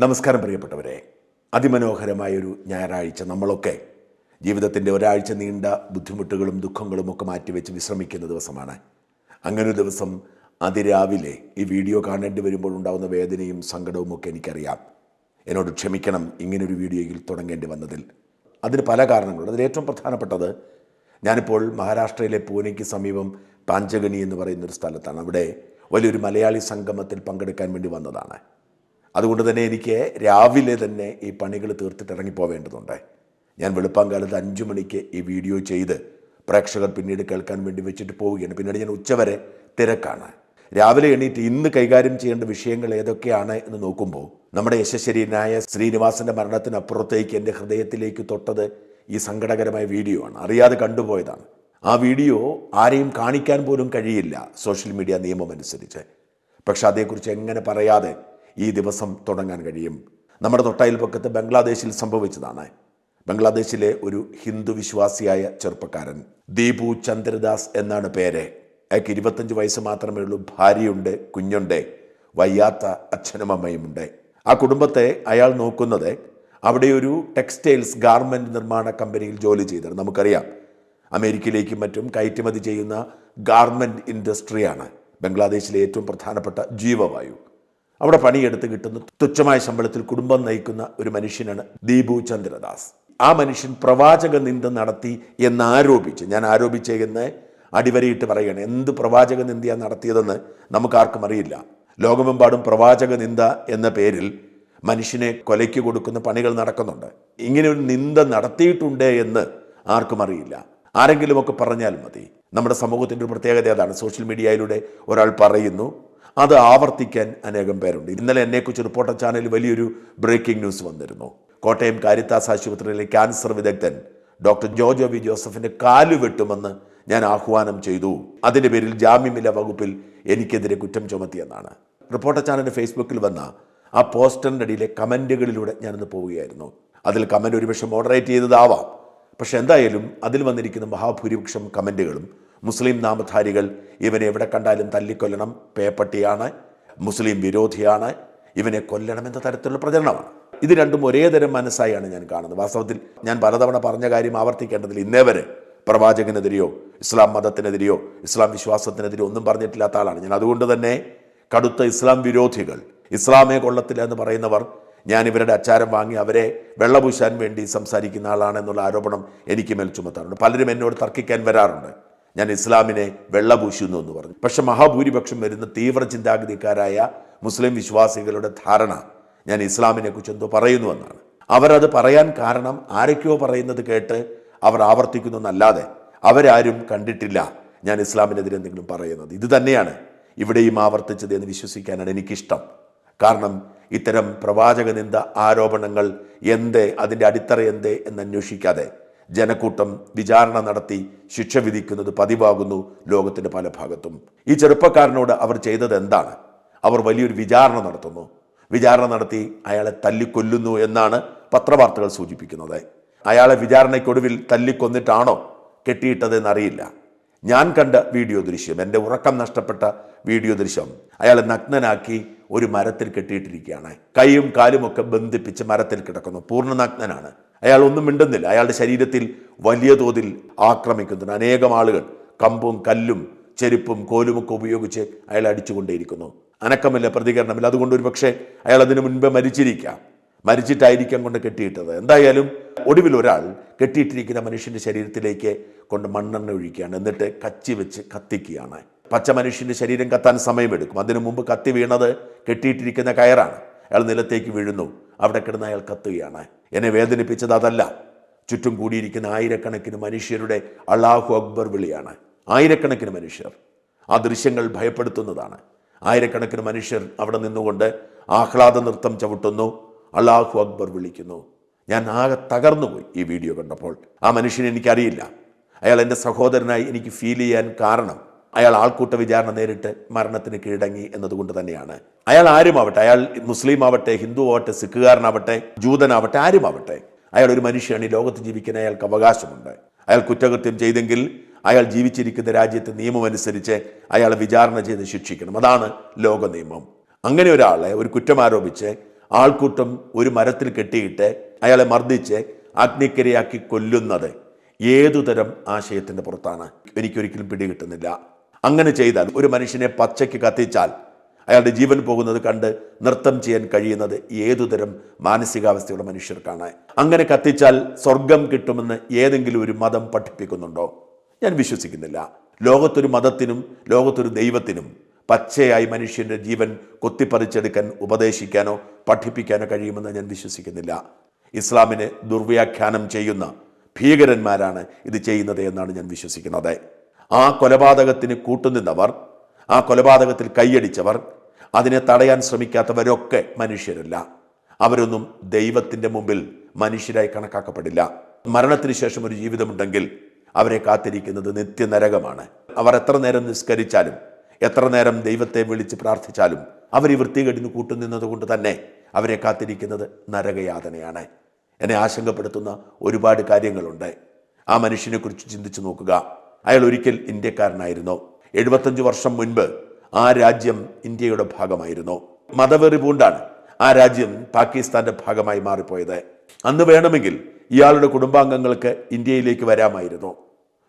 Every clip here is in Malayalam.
നമസ്കാരം പ്രിയപ്പെട്ടവരെ. അതിമനോഹരമായൊരു ഞായറാഴ്ച നമ്മളൊക്കെ. ജീവിതത്തിന്റെ ഒരാഴ്ച നീണ്ട ബുദ്ധിമുട്ടുകളും ദുഃഖങ്ങളും ഒക്കെ മാറ്റിവെച്ച് വിശ്രമിക്കുന്ന ദിവസമാണ്. അങ്ങനൊരു ദിവസം അതിരാവിലെ ഈ വീഡിയോ കാണേണ്ടി വരുമ്പോൾ ഉണ്ടാകുന്ന വേദനയും സങ്കടവും ഒക്കെ എനിക്കറിയാം. എന്നോട് ക്ഷമിക്കണം ഇങ്ങനൊരു വീഡിയോയിൽ തുടങ്ങേണ്ടി വന്നതിൽ. അതിന് പല കാരണങ്ങളുണ്ട്. അതിൽ ഏറ്റവും പ്രധാനപ്പെട്ടത് ഞാനിപ്പോൾ മഹാരാഷ്ട്രയിലെ പൂനെക്ക് സമീപം പാഞ്ചഗണി എന്ന് പറയുന്നൊരു സ്ഥലത്താണ്. അവിടെ വലിയൊരു മലയാളി സംഗമത്തിൽ പങ്കെടുക്കാൻ വേണ്ടി വന്നതാണ്. അതുകൊണ്ട് തന്നെ എനിക്ക് രാവിലെ തന്നെ ഈ പണികൾ തീർത്തിട്ട് ഇറങ്ങിപ്പോവേണ്ടതുണ്ട്. ഞാൻ വെളുപ്പാങ്കാലത്ത് അഞ്ചു മണിക്ക് ഈ വീഡിയോ ചെയ്ത് പ്രേക്ഷകർ പിന്നീട് കേൾക്കാൻ വേണ്ടി വെച്ചിട്ട് പോവുകയാണ്. പിന്നീട് ഞാൻ ഉച്ചവരെ തിരക്കാണ്. രാവിലെ എണീറ്റ് ഇന്ന് കൈകാര്യം ചെയ്യേണ്ട വിഷയങ്ങൾ ഏതൊക്കെയാണ് എന്ന് നോക്കുമ്പോൾ നമ്മുടെ യശശരീരനായ ശ്രീനിവാസന്റെ മരണത്തിനപ്പുറത്തേക്ക് എന്റെ ഹൃദയത്തിലേക്ക് തൊട്ടത് ഈ സങ്കടകരമായ വീഡിയോ ആണ്. അറിയാതെ കണ്ടുപോയതാണ്. ആ വീഡിയോ ആരെയും കാണിക്കാൻ പോലും കഴിയില്ല സോഷ്യൽ മീഡിയ നിയമം അനുസരിച്ച് പക്ഷെ അതേക്കുറിച്ച് എങ്ങനെ പറയാതെ ഈ ദിവസം തുടങ്ങാൻ കഴിയും. നമ്മുടെ തൊട്ടയൽപക്കത്ത് ബംഗ്ലാദേശിൽ സംഭവിച്ചതാണ്. ബംഗ്ലാദേശിലെ ഒരു ഹിന്ദു വിശ്വാസിയായ ചെറുപ്പക്കാരൻ ദീപു ചന്ദ്രദാസ് എന്നാണ് പേര്. അയാൾക്ക് ഇരുപത്തഞ്ച് വയസ്സ് മാത്രമേ ഉള്ളൂ ഭാര്യയുണ്ട് കുഞ്ഞുണ്ട് വയ്യാത്ത അച്ഛനും അമ്മയുമുണ്ട് ആ കുടുംബത്തെ അയാൾ നോക്കുന്നത് അവിടെ ഒരു ടെക്സ്റ്റൈൽസ് ഗാർമെന്റ് നിർമ്മാണ കമ്പനിയിൽ ജോലി ചെയ്തിരുന്നു നമുക്കറിയാം അമേരിക്കയിലേക്കും മറ്റും കയറ്റുമതി ചെയ്യുന്ന ഗാർമെന്റ് ഇൻഡസ്ട്രിയാണ് ബംഗ്ലാദേശിലെ ഏറ്റവും പ്രധാനപ്പെട്ട ജീവവായു. അവിടെ പണിയെടുത്ത് കിട്ടുന്ന തുച്ഛമായ ശമ്പളത്തിൽ കുടുംബം നയിക്കുന്ന ഒരു മനുഷ്യനാണ് ദീപു ചന്ദ്രദാസ്. ആ മനുഷ്യൻ പ്രവാചക നിന്ദ നടത്തി എന്നാരോപിച്ച് ഞാൻ ആരോപിച്ചേന്ന് അടിവരയിട്ട് പറയുകയാണ് എന്ത് പ്രവാചക നിന്ദയാണ് നടത്തിയതെന്ന് നമുക്കാർക്കും അറിയില്ല. ലോകമെമ്പാടും പ്രവാചക നിന്ദ എന്ന പേരിൽ മനുഷ്യനെ കൊലയ്ക്ക് കൊടുക്കുന്ന പണികൾ നടക്കുന്നുണ്ട്. ഇങ്ങനെ ഒരു നിന്ദ നടത്തിയിട്ടുണ്ട് എന്ന് ആർക്കും അറിയില്ല. ആരെങ്കിലുമൊക്കെ പറഞ്ഞാൽ മതി. നമ്മുടെ സമൂഹത്തിന്റെ ഒരു പ്രത്യേകത അതാണ്. സോഷ്യൽ മീഡിയയിലൂടെ ഒരാൾ പറയുന്നു അത് ആവർത്തിക്കാൻ അനേകം പേരുണ്ട്. ഇന്നലെ എന്നെക്കുറിച്ച് റിപ്പോർട്ടർ ചാനലിൽ വലിയൊരു ബ്രേക്കിംഗ് ന്യൂസ് വന്നിരുന്നു. കോട്ടയം കാരിത്താസ് ആശുപത്രിയിലെ ക്യാൻസർ വിദഗ്ധൻ ഡോക്ടർ ജോജോ വി. ജോസഫിന്റെ കാലു വെട്ടുമെന്ന് ഞാൻ ആഹ്വാനം ചെയ്തു. അതിന്റെ പേരിൽ ജാമ്യമില്ല വകുപ്പിൽ എനിക്കെതിരെ കുറ്റം ചുമത്തിയെന്നാണ്. റിപ്പോർട്ടർ ചാനലിന്റെ ഫേസ്ബുക്കിൽ വന്ന ആ പോസ്റ്ററിന്റെ അടിയിലെ കമന്റുകളിലൂടെ ഞാനിന്ന് പോവുകയായിരുന്നു. അതിൽ കമന്റ് ഒരുപക്ഷെ മോഡറേറ്റ് ചെയ്തതാവാം. പക്ഷെ എന്തായാലും അതിൽ വന്നിരിക്കുന്ന മഹാഭൂരിപക്ഷം കമന്റുകളും മുസ്ലിം നാമധാരികൾ ഇവനെ എവിടെ കണ്ടാലും തല്ലിക്കൊല്ലണം. പേപ്പട്ടിയാണ് മുസ്ലിം വിരോധിയാണ്. ഇവനെ കൊല്ലണം എന്ന തരത്തിലുള്ള പ്രചരണമാണ്. ഇത് രണ്ടും ഒരേ തരം മനസ്സായാണ് ഞാൻ കാണുന്നത്. വാസ്തവത്തിൽ ഞാൻ പലതവണ പറഞ്ഞ കാര്യം ആവർത്തിക്കേണ്ടതിൽ ഇന്നേ വരെ പ്രവാചകനെതിരെയോ ഇസ്ലാം മതത്തിനെതിരെയോ ഇസ്ലാം വിശ്വാസത്തിനെതിരെയോ ഒന്നും പറഞ്ഞിട്ടില്ലാത്ത ആളാണ്. ഞാൻ അതുകൊണ്ട് തന്നെ കടുത്ത ഇസ്ലാം വിരോധികൾ ഇസ്ലാമേ കൊള്ളത്തില്ല എന്ന് പറയുന്നവർ ഞാൻ ഇവരുടെ അച്ചാരം വാങ്ങി അവരെ വെള്ളപൂശാൻ വേണ്ടി സംസാരിക്കുന്ന ആളാണെന്നുള്ള ആരോപണം എനിക്ക് മേൽ ചുമത്താറുണ്ട്. പലരും എന്നോട് തർക്കിക്കാൻ വരാറുണ്ട്. ഞാൻ ഇസ്ലാമിനെ വെള്ളപൂശുന്നു എന്ന് പറഞ്ഞു. പക്ഷെ മഹാഭൂരിപക്ഷം വരുന്ന തീവ്ര ചിന്താഗതിക്കാരായ മുസ്ലിം വിശ്വാസികളുടെ ധാരണ ഞാൻ ഇസ്ലാമിനെ കുറിച്ച് എന്തോ പറയുന്നു എന്നാണ്. അവരത് പറയാൻ കാരണം ആരൊക്കെയോ പറയുന്നത് കേട്ട് അവർ ആവർത്തിക്കുന്നു എന്നല്ലാതെ അവരാരും കണ്ടിട്ടില്ല ഞാൻ ഇസ്ലാമിനെതിരെ എന്തെങ്കിലും പറയുന്നത്. ഇത് തന്നെയാണ് ഇവിടെയും ആവർത്തിച്ചത് എന്ന് വിശ്വസിക്കാനാണ് എനിക്കിഷ്ടം. കാരണം ഇത്തരം പ്രവാചക നിന്ദ ആരോപണങ്ങൾ എന്തേ അതിന്റെ അടിത്തറ എന്തേ എന്ന് അന്വേഷിക്കാതെ ജനക്കൂട്ടം വിചാരണ നടത്തി ശിക്ഷ വിധിക്കുന്നത് പതിവാകുന്നു ലോകത്തിന്റെ പല ഭാഗത്തും. ഈ ചെറുപ്പക്കാരനോട് അവർ ചെയ്തത് എന്താണ്? അവർ വലിയൊരു വിചാരണ നടത്തുന്നു. വിചാരണ നടത്തി അയാളെ തല്ലിക്കൊല്ലുന്നു എന്നാണ് പത്രവാർത്തകൾ സൂചിപ്പിക്കുന്നത്. അയാളെ വിചാരണയ്ക്കൊടുവിൽ തല്ലിക്കൊന്നിട്ടാണോ കെട്ടിയിട്ടതെന്നറിയില്ല. ഞാൻ കണ്ട വീഡിയോ ദൃശ്യം എന്റെ ഉറക്കം നഷ്ടപ്പെട്ട വീഡിയോ ദൃശ്യം അയാളെ നഗ്നനാക്കി ഒരു മരത്തിൽ കെട്ടിയിട്ടിരിക്കുകയാണ്. കൈയും കാലുമൊക്കെ ബന്ധിപ്പിച്ച് മരത്തിൽ കിടക്കുന്നു. പൂർണ നഗ്നനാണ്. അയാൾ ഒന്നും മിണ്ടുന്നില്ല. അയാളുടെ ശരീരത്തിൽ വലിയ തോതിൽ ആക്രമിക്കുന്നുണ്ട് അനേകം ആളുകൾ കമ്പും കല്ലും ചെരുപ്പും കോലുമൊക്കെ ഉപയോഗിച്ച് അയാൾ അടിച്ചുകൊണ്ടേയിരിക്കുന്നു. അനക്കമില്ല പ്രതികരണമില്ല. അതുകൊണ്ട് ഒരു പക്ഷേ അയാൾ അതിനു മുൻപേ മരിച്ചിരിക്കാം. മരിച്ചിട്ടായിരിക്കാം കൊണ്ട് കെട്ടിയിട്ടത്. എന്തായാലും ഒടുവിൽ ഒരാൾ കെട്ടിയിട്ടിരിക്കുന്ന മനുഷ്യന്റെ ശരീരത്തിലേക്ക് കൊണ്ട് മണ്ണെണ്ണ ഒഴിക്കുകയാണ്. എന്നിട്ട് കച്ചി വെച്ച് കത്തിക്കുകയാണ്. പച്ച മനുഷ്യന്റെ ശരീരം കത്താൻ സമയമെടുക്കും. അതിനു മുമ്പ് കത്തി വീണത് കെട്ടിയിട്ടിരിക്കുന്ന കയറാണ്. അയാൾ നിലത്തേക്ക് വീഴുന്നു. അവിടെ കിടന്ന് അയാൾ കത്തുകയാണ്. എന്നെ വേദനിപ്പിച്ചത് അതല്ല. ചുറ്റും കൂടിയിരിക്കുന്ന ആയിരക്കണക്കിന് മനുഷ്യരുടെ അള്ളാഹു അക്ബർ വിളിയാണ്. ആയിരക്കണക്കിന് മനുഷ്യർ. ആ ദൃശ്യങ്ങൾ ഭയപ്പെടുത്തുന്നതാണ്. ആയിരക്കണക്കിന് മനുഷ്യർ അവിടെ നിന്നുകൊണ്ട് ആഹ്ലാദ നൃത്തം ചവിട്ടുന്നു. അള്ളാഹു അക്ബർ വിളിക്കുന്നു. ഞാൻ ആകെ തകർന്നുപോയി ഈ വീഡിയോ കണ്ടപ്പോൾ. ആ മനുഷ്യനെ എനിക്കറിയില്ല. അയാൾ എന്റെ സഹോദരനായി എനിക്ക് ഫീൽ ചെയ്യാൻ കാരണം അയാൾ ആൾക്കൂട്ട വിചാരണ നേരിട്ട് മരണത്തിന് കീഴടങ്ങി എന്നതുകൊണ്ട് തന്നെയാണ്. അയാൾ ആരുമാവട്ടെ അയാൾ മുസ്ലിം ആവട്ടെ ഹിന്ദു ആവട്ടെ സിഖുകാരനാവട്ടെ ജൂതനാവട്ടെ ആരുമാവട്ടെ അയാൾ ഒരു മനുഷ്യനാണ് ഈ ലോകത്ത് ജീവിക്കാൻ അയാൾക്ക് അവകാശമുണ്ട്. അയാൾ കുറ്റകൃത്യം ചെയ്തെങ്കിൽ അയാൾ ജീവിച്ചിരിക്കുന്ന രാജ്യത്തെ നിയമം അനുസരിച്ച് അയാളെ വിചാരണ ചെയ്ത് ശിക്ഷിക്കണം. അതാണ് ലോക നിയമം. അങ്ങനെ ഒരാളെ ഒരു കുറ്റം ആരോപിച്ച് ആൾക്കൂട്ടം ഒരു മരത്തിൽ കെട്ടിയിട്ട് അയാളെ മർദ്ദിച്ച് അഗ്നിക്കരയാക്കി കൊല്ലുന്നത് ഏതുതരം ആശയത്തിന്റെ പുറത്താണ്? എനിക്കൊരിക്കലും പിടികിട്ടുന്നില്ല. അങ്ങനെ ചെയ്താൽ ഒരു മനുഷ്യനെ പച്ചയ്ക്ക് കത്തിച്ചാൽ അയാളുടെ ജീവൻ പോകുന്നത് കണ്ട് നൃത്തം ചെയ്യാൻ കഴിയുന്നത് ഏതുതരം മാനസികാവസ്ഥയുള്ള മനുഷ്യർക്കാണ്. അങ്ങനെ കത്തിച്ചാൽ സ്വർഗം കിട്ടുമെന്ന് ഏതെങ്കിലും ഒരു മതം പഠിപ്പിക്കുന്നുണ്ടോ? ഞാൻ വിശ്വസിക്കുന്നില്ല. ലോകത്തൊരു മതത്തിനും ലോകത്തൊരു ദൈവത്തിനും പച്ചയായി മനുഷ്യന്റെ ജീവൻ കൊത്തിപ്പറിച്ചെടുക്കാൻ ഉപദേശിക്കാനോ പഠിപ്പിക്കാനോ കഴിയുമെന്ന് ഞാൻ വിശ്വസിക്കുന്നില്ല. ഇസ്ലാമിനെ ദുർവ്യാഖ്യാനം ചെയ്യുന്ന ഭീകരന്മാരാണ് ഇത് ചെയ്യുന്നത് എന്നാണ് ഞാൻ വിശ്വസിക്കുന്നത്. ആ കൊലപാതകത്തിന് കൂട്ടുനിന്നവർ ആ കൊലപാതകത്തിൽ കൈയടിച്ചവർ അതിനെ തടയാൻ ശ്രമിക്കാത്തവരൊക്കെ മനുഷ്യരല്ല. അവരൊന്നും ദൈവത്തിന്റെ മുമ്പിൽ മനുഷ്യരായി കണക്കാക്കപ്പെടില്ല. മരണത്തിന് ശേഷം ഒരു ജീവിതമുണ്ടെങ്കിൽ അവരെ കാത്തിരിക്കുന്നത് നിത്യനരകമാണ്. അവർ എത്ര നേരം നിസ്കരിച്ചാലും എത്ര നേരം ദൈവത്തെ വിളിച്ച് പ്രാർത്ഥിച്ചാലും അവർ ഈ വൃത്തികേടിന് കൂട്ടുനിന്നതുകൊണ്ട് തന്നെ അവരെ കാത്തിരിക്കുന്നത് നരകയാതനയാണ്. എന്നെ ആശങ്കപ്പെടുത്തുന്ന ഒരുപാട് കാര്യങ്ങളുണ്ട്. ആ മനുഷ്യനെക്കുറിച്ച് ചിന്തിച്ചു നോക്കുക. അയാൾ ഒരിക്കൽ ഇന്ത്യക്കാരനായിരുന്നു. എഴുപത്തഞ്ച് വർഷം മുൻപ് ആ രാജ്യം ഇന്ത്യയുടെ ഭാഗമായിരുന്നു. മതവെറി പൂണ്ടാണ്. ആ രാജ്യം പാകിസ്ഥാന്റെ ഭാഗമായി മാറിപ്പോയത്. അന്ന് വേണമെങ്കിൽ ഇയാളുടെ കുടുംബാംഗങ്ങൾക്ക് ഇന്ത്യയിലേക്ക് വരാമായിരുന്നു.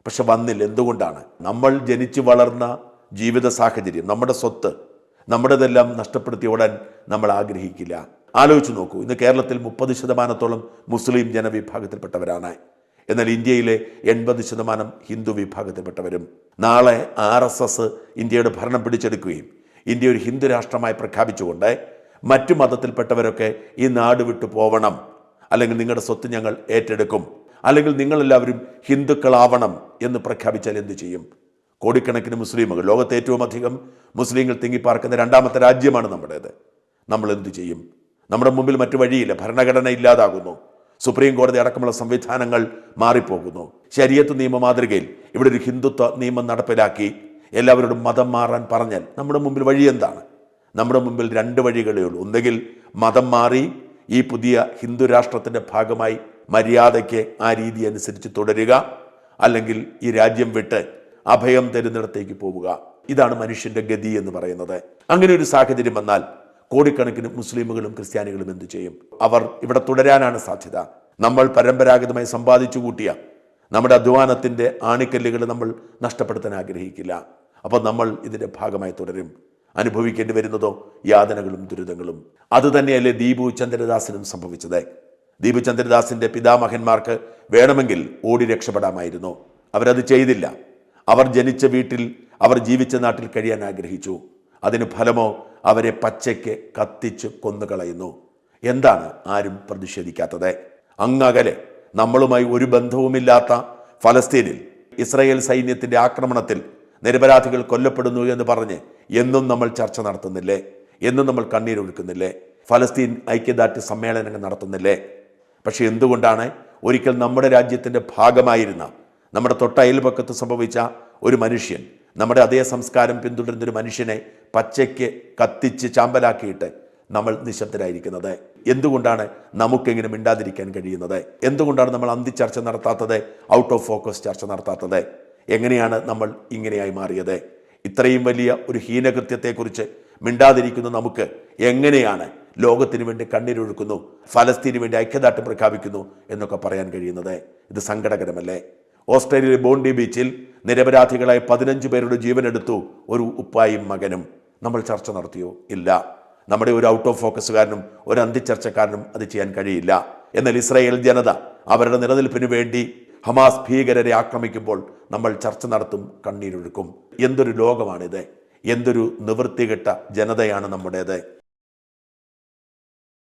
പക്ഷെ വന്നില്ല. എന്തുകൊണ്ടാണ്? നമ്മൾ ജനിച്ചു വളർന്ന ജീവിത സാഹചര്യം നമ്മുടെ സ്വത്ത് നമ്മുടേതെല്ലാം നഷ്ടപ്പെടുത്തി ഓടാൻ നമ്മൾ ആഗ്രഹിക്കില്ല. ആലോചിച്ചു നോക്കൂ. ഇന്ന് കേരളത്തിൽ മുപ്പത് ശതമാനത്തോളം മുസ്ലിം ജനവിഭാഗത്തിൽപ്പെട്ടവരാണ്. എന്നാൽ ഇന്ത്യയിലെ എൺപത് ശതമാനം ഹിന്ദു വിഭാഗത്തിൽപ്പെട്ടവരും. നാളെ ആർ എസ് എസ് ഇന്ത്യയുടെ ഭരണം പിടിച്ചെടുക്കുകയും ഇന്ത്യ ഒരു ഹിന്ദു രാഷ്ട്രമായി പ്രഖ്യാപിച്ചുകൊണ്ട് മറ്റു മതത്തിൽപ്പെട്ടവരൊക്കെ ഈ നാട് വിട്ടു പോവണം. അല്ലെങ്കിൽ നിങ്ങളുടെ സ്വത്ത് ഞങ്ങൾ ഏറ്റെടുക്കും. അല്ലെങ്കിൽ നിങ്ങളെല്ലാവരും ഹിന്ദുക്കളാവണം എന്ന് പ്രഖ്യാപിച്ചാൽ എന്തു ചെയ്യും? കോടിക്കണക്കിന് മുസ്ലിമുകൾ ലോകത്തെ ഏറ്റവും അധികം മുസ്ലിങ്ങൾ തിങ്ങിപ്പാർക്കുന്ന രണ്ടാമത്തെ രാജ്യമാണ് നമ്മുടേത്. നമ്മൾ എന്തു ചെയ്യും? നമ്മുടെ മുമ്പിൽ മറ്റു വഴിയില്ല. ഭരണഘടന ഇല്ലാതാകുന്നു. സുപ്രീം കോടതി അടക്കമുള്ള സംവിധാനങ്ങൾ മാറിപ്പോകുന്നു. ശരീരത്ത് നിയമ മാതൃകയിൽ ഇവിടെ ഒരു ഹിന്ദുത്വ നിയമം നടപ്പിലാക്കി എല്ലാവരോടും മതം മാറാൻ പറഞ്ഞാൽ നമ്മുടെ മുമ്പിൽ വഴി എന്താണ്? നമ്മുടെ മുമ്പിൽ രണ്ട് വഴികളേ ഉള്ളൂ. ഒന്നുകിൽ മതം മാറി ഈ പുതിയ ഹിന്ദു രാഷ്ട്രത്തിന്റെ ഭാഗമായി മര്യാദയ്ക്ക് ആ രീതി അനുസരിച്ച് തുടരുക. അല്ലെങ്കിൽ ഈ രാജ്യം വിട്ട് അഭയം തരുന്നിടത്തേക്ക് പോവുക. ഇതാണ് മനുഷ്യന്റെ ഗതി എന്ന് പറയുന്നത്. അങ്ങനെ ഒരു സാഹചര്യം വന്നാൽ കോടിക്കണക്കിന് മുസ്ലിമുകളും ക്രിസ്ത്യാനികളും എന്തു ചെയ്യും? അവർ ഇവിടെ തുടരാനാണ് സാധ്യത. നമ്മൾ പരമ്പരാഗതമായി സമ്പാദിച്ചു കൂട്ടിയ നമ്മുടെ അധ്വാനത്തിന്റെ ആണിക്കല്ലുകൾ നമ്മൾ നഷ്ടപ്പെടുത്താൻ ആഗ്രഹിക്കില്ല. അപ്പോൾ നമ്മൾ ഇതിന്റെ ഭാഗമായി തുടരും. അനുഭവിക്കേണ്ടി വരുന്നതോ യാതനകളും ദുരിതങ്ങളും. അതുതന്നെയല്ലേ ദീപു ചന്ദ്രദാസിനും സംഭവിച്ചത്. ദീപു ചന്ദ്രദാസിന്റെ പിതാമഹന്മാർക്ക് വേണമെങ്കിൽ ഓടി രക്ഷപ്പെടാമായിരുന്നു. അവരത് ചെയ്തില്ല. അവർ ജനിച്ച വീട്ടിൽ അവർ ജീവിച്ച നാട്ടിൽ കഴിയാൻ ആഗ്രഹിച്ചു. അതിന് ഫലമോ അവരെ പച്ചയ്ക്ക് കത്തിച്ച് കൊന്നുകളയുന്നു. എന്താണ് ആരും പ്രതിഷേധിക്കാത്തത്? അങ്ങകലെ നമ്മളുമായി ഒരു ബന്ധവുമില്ലാത്ത ഫലസ്തീനിൽ ഇസ്രായേൽ സൈന്യത്തിന്റെ ആക്രമണത്തിൽ നിരപരാധികൾ കൊല്ലപ്പെടുന്നു എന്ന് പറഞ്ഞ് എന്നും നമ്മൾ ചർച്ച നടത്തുന്നില്ലേ? എന്നും നമ്മൾ കണ്ണീരൊഴുക്കുന്നില്ലേ? ഫലസ്തീൻ ഐക്യദാർഢ്യ സമ്മേളനങ്ങൾ നടത്തുന്നില്ലേ? പക്ഷെ എന്തുകൊണ്ടാണ് ഒരിക്കൽ നമ്മുടെ രാജ്യത്തിന്റെ ഭാഗമായിരുന്ന നമ്മുടെ തൊട്ടയൽ പക്കത്ത് സംഭവിച്ച ഒരു മനുഷ്യൻ നമ്മുടെ അതേ സംസ്കാരം പിന്തുടരുന്ന ഒരു മനുഷ്യനെ പച്ചയ്ക്ക് കത്തിച്ച് ചാമ്പലാക്കിയിട്ട് നമ്മൾ നിശബ്ദരായിരിക്കുന്നത്. എന്തുകൊണ്ടാണ് നമുക്കെങ്ങനെ മിണ്ടാതിരിക്കാൻ കഴിയുന്നത്? എന്തുകൊണ്ടാണ് നമ്മൾ അന്തി ചർച്ച നടത്താത്തത്? ഔട്ട് ഓഫ് ഫോക്കസ് ചർച്ച നടത്താത്തത്? എങ്ങനെയാണ് നമ്മൾ ഇങ്ങനെയായി മാറിയത്? ഇത്രയും വലിയ ഒരു ഹീനകൃത്യത്തെക്കുറിച്ച് മിണ്ടാതിരിക്കുന്ന നമുക്ക് എങ്ങനെയാണ് ലോകത്തിന് വേണ്ടി കണ്ണീരൊഴുക്കുന്നു ഫലസ്തീന് വേണ്ടി ഐക്യദാർഢ്യം പ്രഖ്യാപിക്കുന്നു എന്നൊക്കെ പറയാൻ കഴിയുന്നത്? ഇത് സങ്കടകരമല്ലേ? ഓസ്ട്രേലിയയിലെ ബോണ്ടി ബീച്ചിൽ നിരപരാധികളായ പതിനഞ്ച് പേരുടെ ജീവനെടുത്തു ഒരു ഉപ്പായും മകനും. നമ്മൾ ചർച്ച നടത്തിയോ? ഇല്ല. നമ്മുടെ ഒരു ഔട്ട് ഓഫ് ഫോക്കസുകാരനും ഒരു അന്തിച്ചർച്ചക്കാരനും അത് ചെയ്യാൻ കഴിയില്ല. എന്നാൽ ഇസ്രായേൽ ജനത അവരുടെ നിലനിൽപ്പിന് വേണ്ടി ഹമാസ് ഭീകരരെ ആക്രമിക്കുമ്പോൾ നമ്മൾ ചർച്ച നടത്തും കണ്ണീരൊഴുക്കും. എന്തൊരു ലോകമാണിത്? എന്തൊരു നിവൃത്തികെട്ട ജനതയാണ് നമ്മുടേത്?